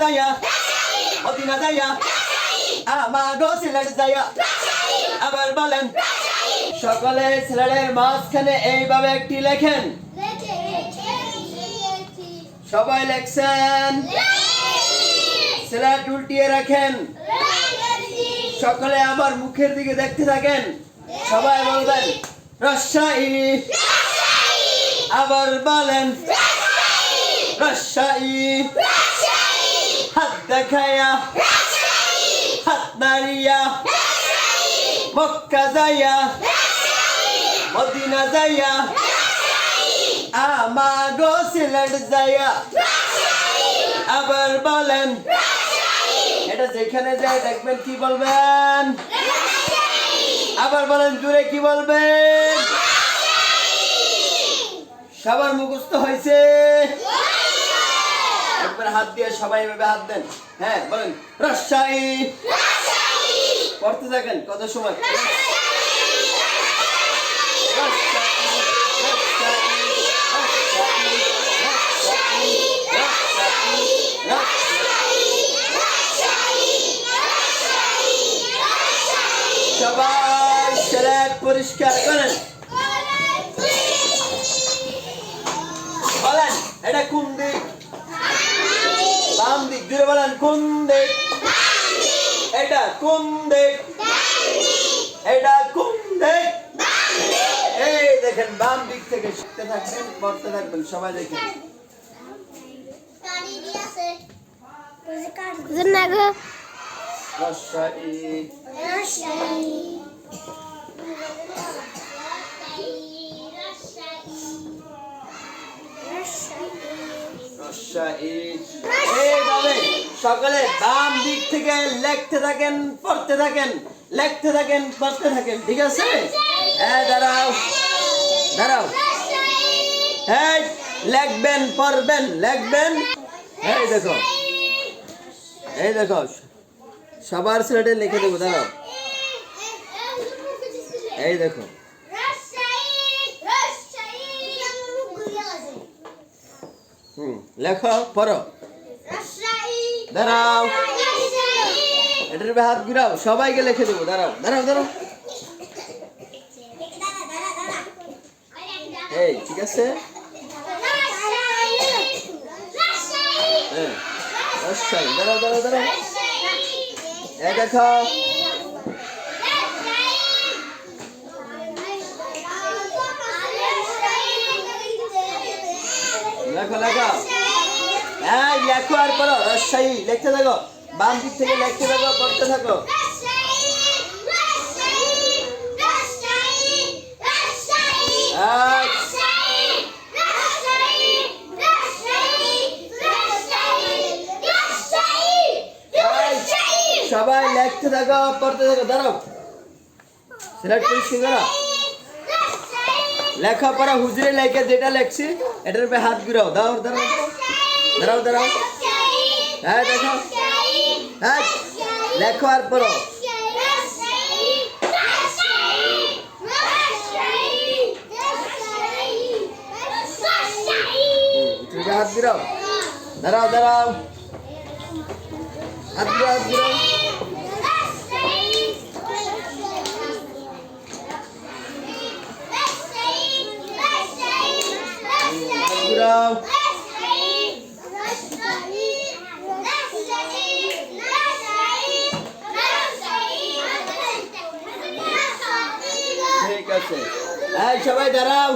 যাইয়া মদিনা যাইয়া আমাগো সিলেট যাইয়া আবার বলেন সকলে সিলেটের মাঝখানে এইভাবে একটি লেখেন সবাই লেখছেন সিলেট উল্টিয়ে রাখেন সকলে আমার মুখের দিকে দেখতে থাকেন সবাই বলবেন রাজশাহী আবার বলেন রাজশাহী হাত দেখাইয়া হাত নাড়িয়া মক্কা যাইয়া মদিনা যাইয়া আমাগো সিলেট যাইয়া আবার বলেন এটা যেখানে যায় দেখবেন কি বলবেন আবার বলেন জুড়ে কি বলবেন সবার মুখস্থ হয়েছে একবার হাত দিয়ে সবাই এভাবে হাত দেন। হ্যাঁ বলেন রাজশাহী! পড়তে থাকেন কত সময়? সবাই সিলেট পরিষ্কার করেন বলেন কোন দিক এটা কোন দিক এটা কোন দিক এই দেখেন বাম দিক থেকে শিখতে থাকবেন পড়তে থাকবেন সবাই দেখেন. রাজশাহী। এইভাবে সকলে বাম দিক থেকে লেখতে থাকেন, পড়তে থাকেন, লেখতে থাকেন, পড়তে থাকেন, ঠিক আছে? হ্যাঁ দাঁড়াও দাঁড়াও। হ্যাঁ লেখবেন, পড়বেন, লেখবেন। এই দেখো এই দেখো, সবার স্লেটে লিখে দেবো, দাঁড়াও। এই দেখো। লেখো, পড়ো। দাঁড়াও। এটার হাত ঘুরাও, সবাইকে লিখে দেবো, দাঁড়াও দাঁড়াও দাঁড়াও। এই, ঠিক আছে? হ্যাঁ দাঁড়াও দাঁড়াও দাঁড়াও। এই দেখো লেখো লেখো। হ্যাঁ লেখো রাজশাহী, লিখতে থাকো। বাম দিক থেকে লিখতে থাকো, পড়তে থাকো। সবাই লিখতে থাকো, পড়তে থাকো, দাঁড়াও। সিলেক্ট পরিষ্কার করো? লেখাপড়া হুজরে লেখে যেটা লেখছি, এটার উপরে হাত ঘুরাও। দাও, দাঁড়াও। দাঁড়াও দাঁড়াও হ্যাঁ দেখো হ্যাঁ লেখো আর পড়ো উপরে হাত ঘুরাও দাঁড়াও দাঁড়াও হাত ঘুরাও হাত ঘুরাও হাত ঘুরাও ঠিক আছে এই সবাই দাঁড়াও